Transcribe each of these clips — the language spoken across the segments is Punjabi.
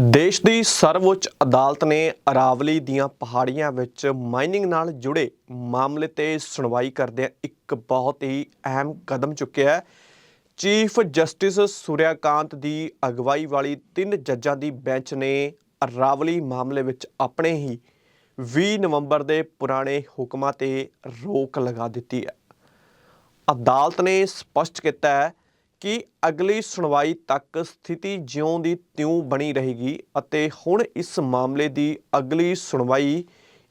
ਦੇਸ਼ ਦੀ ਸਰਵਉੱਚ ਅਦਾਲਤ ਨੇ ਅਰਾਵਲੀ ਦੀਆਂ ਪਹਾੜੀਆਂ ਵਿੱਚ ਮਾਈਨਿੰਗ ਨਾਲ ਜੁੜੇ ਮਾਮਲੇ ਤੇ ਸੁਣਵਾਈ ਕਰਦਿਆਂ ਇੱਕ ਬਹੁਤ ਹੀ ਅਹਿਮ ਕਦਮ ਚੁੱਕਿਆ ਹੈ। ਚੀਫ ਜਸਟਿਸ ਸੂਰਿਆਕਾਂਤ ਦੀ ਅਗਵਾਈ ਵਾਲੀ ਤਿੰਨ ਜੱਜਾਂ ਦੀ ਬੈਂਚ ਨੇ ਅਰਾਵਲੀ ਮਾਮਲੇ ਵਿੱਚ ਆਪਣੇ ਹੀ 20 ਨਵੰਬਰ ਦੇ ਪੁਰਾਣੇ ਹੁਕਮਾਂ ਤੇ ਰੋਕ ਲਗਾ ਦਿੱਤੀ ਹੈ। ਅਦਾਲਤ ਨੇ ਸਪਸ਼ਟ ਕੀਤਾ ਹੈ ਕਿ ਅਗਲੀ ਸੁਣਵਾਈ ਤੱਕ ਸਥਿਤੀ ਜਿਉਂ ਦੀ ਤਿਉਂ ਬਣੀ ਰਹੇਗੀ ਅਤੇ ਹੁਣ ਇਸ ਮਾਮਲੇ ਦੀ ਅਗਲੀ ਸੁਣਵਾਈ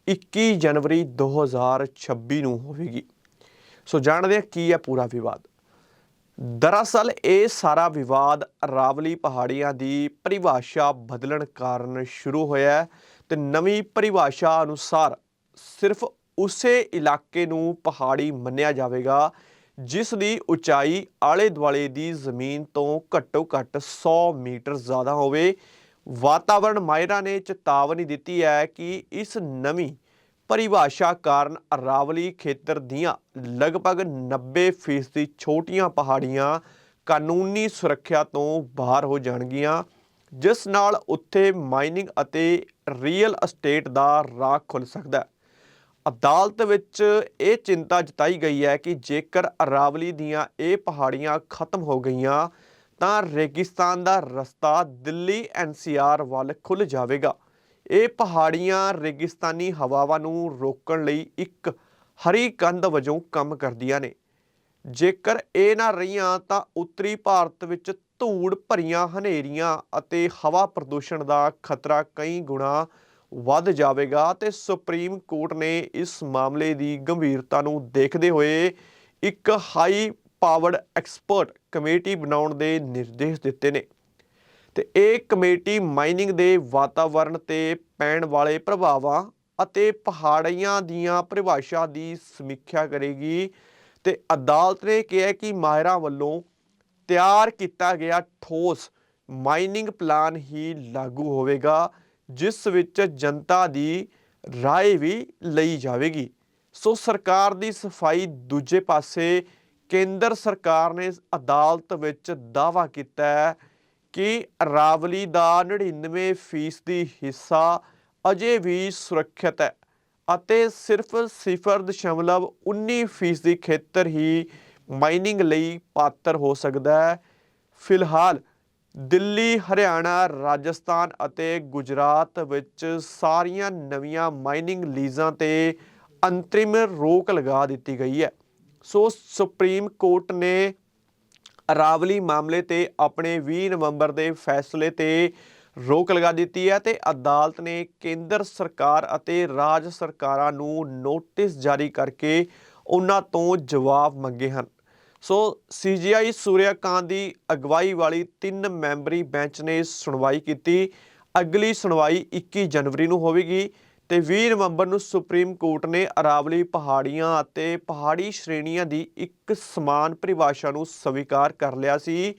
21 ਜਨਵਰੀ 2026 ਨੂੰ ਹੋਵੇਗੀ। ਸੋ ਜਾਣਦੇ ਹਾਂ ਕੀ ਹੈ ਪੂਰਾ ਵਿਵਾਦ। ਦਰਅਸਲ ਇਹ ਸਾਰਾ ਵਿਵਾਦ ਰਾਵਲੀ ਪਹਾੜੀਆਂ ਦੀ ਪਰਿਭਾਸ਼ਾ ਬਦਲਣ ਕਾਰਨ ਸ਼ੁਰੂ ਹੋਇਆ ਹੈ ਤੇ ਨਵੀਂ ਪਰਿਭਾਸ਼ਾ ਅਨੁਸਾਰ ਸਿਰਫ ਉਸੇ ਇਲਾਕੇ ਨੂੰ ਪਹਾੜੀ ਮੰਨਿਆ ਜਾਵੇਗਾ ਜਿਸ ਦੀ ਉਚਾਈ ਆਲੇ ਦੁਆਲੇ ਦੀ ਜ਼ਮੀਨ ਤੋਂ ਘੱਟੋ ਘੱਟ 100 ਮੀਟਰ ਜ਼ਿਆਦਾ ਹੋਵੇ। ਵਾਤਾਵਰਣ ਮਾਹਿਰਾਂ ਨੇ ਚੇਤਾਵਨੀ ਦਿੱਤੀ ਹੈ ਕਿ ਇਸ ਨਵੀਂ ਪਰਿਭਾਸ਼ਾ ਕਾਰਨ ਅਰਾਵਲੀ ਖੇਤਰ ਦੀਆਂ ਲਗਭਗ 90% ਦੀ ਛੋਟੀਆਂ ਪਹਾੜੀਆਂ ਕਾਨੂੰਨੀ ਸੁਰੱਖਿਆ ਤੋਂ ਬਾਹਰ ਹੋ ਜਾਣਗੀਆਂ, ਜਿਸ ਨਾਲ ਉੱਥੇ ਮਾਈਨਿੰਗ ਅਤੇ ਰੀਅਲ ਅਸਟੇਟ ਦਾ ਰਾਹ ਖੁੱਲ ਸਕਦਾ ਹੈ। ਅਦਾਲਤ ਵਿੱਚ ਇਹ ਚਿੰਤਾ ਜਤਾਈ ਗਈ ਹੈ ਕਿ ਜੇਕਰ ਅਰਾਵਲੀ ਦੀਆਂ ਇਹ ਪਹਾੜੀਆਂ ਖਤਮ ਹੋ ਗਈਆਂ, ਤਾਂ ਰੇਗਿਸਤਾਨ ਦਾ ਰਸਤਾ ਦਿੱਲੀ ਐਨਸੀਆਰ ਵੱਲ ਖੁੱਲ ਜਾਵੇਗਾ। ਇਹ ਪਹਾੜੀਆਂ ਰੇਗਿਸਤਾਨੀ ਹਵਾਵਾਂ ਨੂੰ ਰੋਕਣ ਲਈ ਇੱਕ ਹਰੀ ਕੰਧ ਵਜੋਂ ਕੰਮ ਕਰਦੀਆਂ ਨੇ। ਜੇਕਰ ਇਹ ਨਾ ਰਹੀਆਂ, ਤਾਂ ਉੱਤਰੀ ਭਾਰਤ ਵਿੱਚ ਧੂੜ ਭਰੀਆਂ ਹਨੇਰੀਆਂ ਅਤੇ ਹਵਾ ਪ੍ਰਦੂਸ਼ਣ ਦਾ ਖਤਰਾ ਕਈ ਗੁਣਾ ਵੱਧ ਜਾਵੇਗਾ ਤੇ ਸੁਪਰੀਮ ਕੋਰਟ ਨੇ ਇਸ ਮਾਮਲੇ ਦੀ ਗੰਭੀਰਤਾ ਨੂੰ ਦੇਖਦੇ ਹੋਏ ਇੱਕ ਹਾਈ ਪਾਵਰਡ ਐਕਸਪਰਟ ਕਮੇਟੀ ਬਣਾਉਣ ਦੇ ਨਿਰਦੇਸ਼ ਦਿੱਤੇ ਨੇ। ਤੇ ਇਹ ਕਮੇਟੀ ਮਾਈਨਿੰਗ ਦੇ ਵਾਤਾਵਰਣ ਤੇ ਪੈਣ ਵਾਲੇ ਪ੍ਰਭਾਵਾਂ ਅਤੇ ਪਹਾੜੀਆਂ ਦੀਆਂ ਪਰਿਭਾਸ਼ਾ ਦੀ ਸਮੀਖਿਆ ਕਰੇਗੀ ਤੇ ਅਦਾਲਤ ਨੇ ਕਿਹਾ ਕਿ ਮਾਹਿਰਾਂ ਵੱਲੋਂ ਤਿਆਰ ਕੀਤਾ ਗਿਆ ਠੋਸ ਮਾਈਨਿੰਗ ਪਲਾਨ ਹੀ ਲਾਗੂ ਹੋਵੇਗਾ ਜਿਸ ਵਿੱਚ ਜਨਤਾ ਦੀ رائے ਵੀ ਲਈ ਜਾਵੇਗੀ ਸੋ ਸਰਕਾਰ ਦੀ ਸਫਾਈ ਦੂਜੇ ਪਾਸੇ ਕੇਂਦਰ ਸਰਕਾਰ ਨੇ ਅਦਾਲਤ ਵਿੱਚ ਦਾਅਵਾ ਕੀਤਾ ਹੈ ਕਿ ਅਰਾਵਲੀ ਦਾ 99% ਦੀ ਹਿੱਸਾ ਅਜੇ ਵੀ ਸੁਰੱਖਿਅਤ ਹੈ ਅਤੇ ਸਿਰਫ 0.19% ਦੀ ਖੇਤਰ ਹੀ ਮਾਈਨਿੰਗ ਲਈ ਪਾਤਰ ਹੋ ਸਕਦਾ ਹੈ ਫਿਲਹਾਲ ਦਿੱਲੀ, ਹਰਿਆਣਾ, ਰਾਜਸਥਾਨ ਅਤੇ ਗੁਜਰਾਤ ਵਿੱਚ ਸਾਰੀਆਂ ਨਵੀਆਂ ਮਾਈਨਿੰਗ ਲੀਜ਼ਾਂ ਤੇ ਅੰਤਰਿਮ ਰੋਕ ਲਗਾ ਦਿੱਤੀ ਗਈ ਹੈ। ਸੋ ਸੁਪਰੀਮ ਕੋਰਟ ਨੇ ਅਰਾਵਲੀ ਮਾਮਲੇ ਤੇ ਆਪਣੇ 20 ਨਵੰਬਰ ਦੇ ਫੈਸਲੇ ਤੇ ਰੋਕ ਲਗਾ ਦਿੱਤੀ ਹੈ ਤੇ ਅਦਾਲਤ ਨੇ ਕੇਂਦਰ ਸਰਕਾਰ ਅਤੇ ਰਾਜ ਸਰਕਾਰਾਂ ਨੂੰ ਨੋਟਿਸ ਜਾਰੀ ਕਰਕੇ ਉਹਨਾਂ ਤੋਂ ਜਵਾਬ ਮੰਗੇ ਹਨ। ਸੋ ਸੀਜੀਆਈ ਸੂਰਿਆਕਾਂਤ ਦੀ ਅਗਵਾਈ ਵਾਲੀ ਤਿੰਨ ਮੈਂਬਰੀ ਬੈਂਚ ਨੇ ਸੁਣਵਾਈ ਕੀਤੀ। ਅਗਲੀ ਸੁਣਵਾਈ 21 ਜਨਵਰੀ ਨੂੰ ਹੋਵੇਗੀ ਤੇ 20 ਨਵੰਬਰ ਨੂੰ ਸੁਪਰੀਮ ਕੋਰਟ ਨੇ ਅਰਾਵਲੀ ਪਹਾੜੀਆਂ ਅਤੇ ਪਹਾੜੀ ਸ਼੍ਰੇਣੀਆਂ ਦੀ ਇੱਕ ਸਮਾਨ ਪਰਿਭਾਸ਼ਾ ਨੂੰ ਸਵੀਕਾਰ ਕਰ ਲਿਆ ਸੀ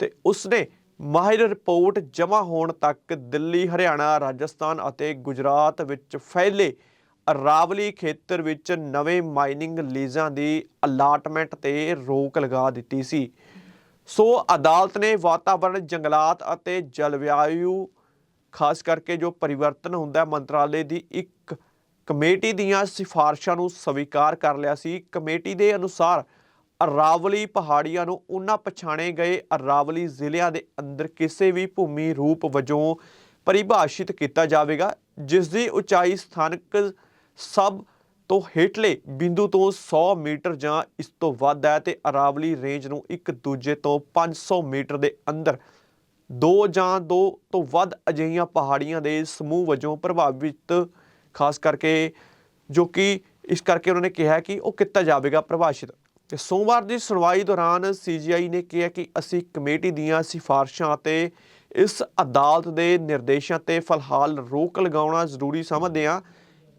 ਤੇ ਉਸਨੇ ਮਾਹਿਰ ਰਿਪੋਰਟ ਜਮ੍ਹਾਂ ਹੋਣ ਤੱਕ ਦਿੱਲੀ, ਹਰਿਆਣਾ, ਰਾਜਸਥਾਨ ਅਤੇ ਗੁਜਰਾਤ ਵਿੱਚ ਫੈਲੇ ਅਰਾਵਲੀ ਖੇਤਰ ਵਿੱਚ ਨਵੇਂ ਮਾਈਨਿੰਗ ਲੀਜ਼ਾਂ ਦੀ ਅਲਾਟਮੈਂਟ ਤੇ ਰੋਕ ਲਗਾ ਦਿੱਤੀ ਸੀ। ਸੋ ਅਦਾਲਤ ਨੇ ਵਾਤਾਵਰਣ, ਜੰਗਲਾਤ ਅਤੇ ਜਲਵਾਯੂ, ਖਾਸ ਕਰਕੇ ਜੋ ਪਰਿਵਰਤਨ ਹੁੰਦਾ ਮੰਤਰਾਲੇ ਦੀ ਇੱਕ ਕਮੇਟੀ ਦੀਆਂ ਸਿਫਾਰਸ਼ਾਂ ਨੂੰ ਸਵੀਕਾਰ ਕਰ ਲਿਆ ਸੀ। ਕਮੇਟੀ ਦੇ ਅਨੁਸਾਰ ਅਰਾਵਲੀ ਪਹਾੜੀਆਂ ਨੂੰ ਉਹਨਾਂ ਪਛਾਣੇ ਗਏ ਅਰਾਵਲੀ ਜ਼ਿਲ੍ਹਿਆਂ ਦੇ ਅੰਦਰ ਕਿਸੇ ਵੀ ਭੂਮੀ ਰੂਪ ਵਜੋਂ ਪਰਿਭਾਸ਼ਿਤ ਕੀਤਾ ਜਾਵੇਗਾ, ਜਿਸ ਦੀ ਉਚਾਈ ਸਥਾਨਕ ਸਭ ਤੋਂ ਹੇਠਲੇ ਬਿੰਦੂ ਤੋਂ 100 ਮੀਟਰ ਜਾਂ ਇਸ ਤੋਂ ਵੱਧ ਹੈ ਤੇ ਅਰਾਵਲੀ ਰੇਂਜ ਨੂੰ ਇੱਕ ਦੂਜੇ ਤੋਂ 500 ਮੀਟਰ ਦੇ ਅੰਦਰ। ਦੋ ਜਾਂ ਦੋ ਤੋਂ ਵੱਧ ਅਜਿਹੀਆਂ ਪਹਾੜੀਆਂ ਦੇ ਸਮੂਹ ਵਜੋਂ ਪ੍ਰਭਾਵਿਤ, ਖਾਸ ਕਰਕੇ ਜੋ ਕਿ ਇਸ ਕਰਕੇ ਉਹਨਾਂ ਨੇ ਕਿਹਾ ਕਿ ਉਹ ਕੀਤਾ ਜਾਵੇਗਾ ਪ੍ਰਭਾਸ਼ਿਤ। ਤੇ ਸੋਮਵਾਰ ਦੀ ਸੁਣਵਾਈ ਦੌਰਾਨ ਸੀਜੀਆਈ ਨੇ ਕਿਹਾ ਕਿ ਅਸੀਂ ਕਮੇਟੀ ਦੀਆਂ ਸਿਫਾਰਸ਼ਾਂ ਅਤੇ ਇਸ ਅਦਾਲਤ ਦੇ ਨਿਰਦੇਸ਼ਾਂ ਤੇ ਫਿਲਹਾਲ ਰੋਕ ਲਗਾਉਣਾ ਜ਼ਰੂਰੀ ਸਮਝਦੇ ਹਾਂ।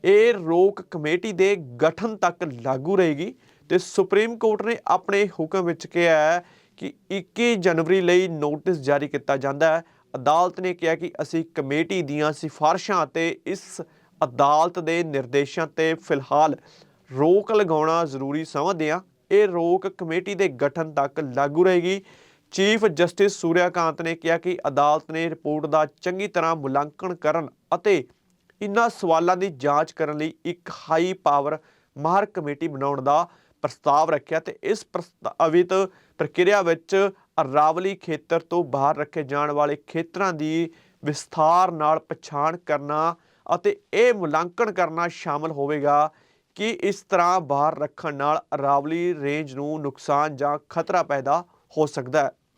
ਇਹ ਰੋਕ ਕਮੇਟੀ ਦੇ ਗਠਨ ਤੱਕ ਲਾਗੂ ਰਹੇਗੀ ਤੇ ਸੁਪਰੀਮ ਕੋਰਟ ਨੇ ਆਪਣੇ ਹੁਕਮ ਵਿੱਚ ਕਿਹਾ ਹੈ ਕਿ 21 ਜਨਵਰੀ ਲਈ ਨੋਟਿਸ ਜਾਰੀ ਕੀਤਾ ਜਾਂਦਾ ਹੈ। ਅਦਾਲਤ ਨੇ ਕਿਹਾ ਕਿ ਅਸੀਂ ਕਮੇਟੀ ਦੀਆਂ ਸਿਫਾਰਸ਼ਾਂ ਅਤੇ ਇਸ ਅਦਾਲਤ ਦੇ ਨਿਰਦੇਸ਼ਾਂ ਤੇ ਫਿਲਹਾਲ ਰੋਕ ਲਗਾਉਣਾ ਜ਼ਰੂਰੀ ਸਮਝਦੇ ਹਾਂ। ਇਹ ਰੋਕ ਕਮੇਟੀ ਦੇ ਗਠਨ ਤੱਕ ਲਾਗੂ ਰਹੇਗੀ। ਚੀਫ ਜਸਟਿਸ ਸੂਰਿਆਕਾਂਤ ਨੇ ਕਿਹਾ ਕਿ ਅਦਾਲਤ ਨੇ ਰਿਪੋਰਟ ਦਾ ਚੰਗੀ ਤਰ੍ਹਾਂ ਮੁਲਾਂਕਣ ਕਰਨ ਅਤੇ ਇਨ੍ਹਾਂ ਸਵਾਲਾਂ ਦੀ ਜਾਂਚ ਕਰਨ ਲਈ ਇੱਕ ਹਾਈ ਪਾਵਰ ਮਾਹਰ ਕਮੇਟੀ ਬਣਾਉਣ ਦਾ ਪ੍ਰਸਤਾਵ ਰੱਖਿਆ ਤੇ ਇਸ ਪ੍ਰਸਤਾਵਿਤ ਪ੍ਰਕਿਰਿਆ ਵਿੱਚ ਅਰਾਵਲੀ ਖੇਤਰ ਤੋਂ ਬਾਹਰ ਰੱਖੇ ਜਾਣ ਵਾਲੇ ਖੇਤਰਾਂ ਦੀ ਵਿਸਥਾਰ ਨਾਲ ਪਛਾਣ ਕਰਨਾ ਅਤੇ ਇਹ ਮੁਲਾਂਕਣ ਕਰਨਾ ਸ਼ਾਮਲ ਹੋਵੇਗਾ ਕਿ ਇਸ ਤਰ੍ਹਾਂ ਬਾਹਰ ਰੱਖਣ ਨਾਲ ਅਰਾਵਲੀ ਰੇਂਜ ਨੂੰ ਨੁਕਸਾਨ ਜਾਂ ਖਤਰਾ ਪੈਦਾ ਹੋ ਸਕਦਾ ਹੈ।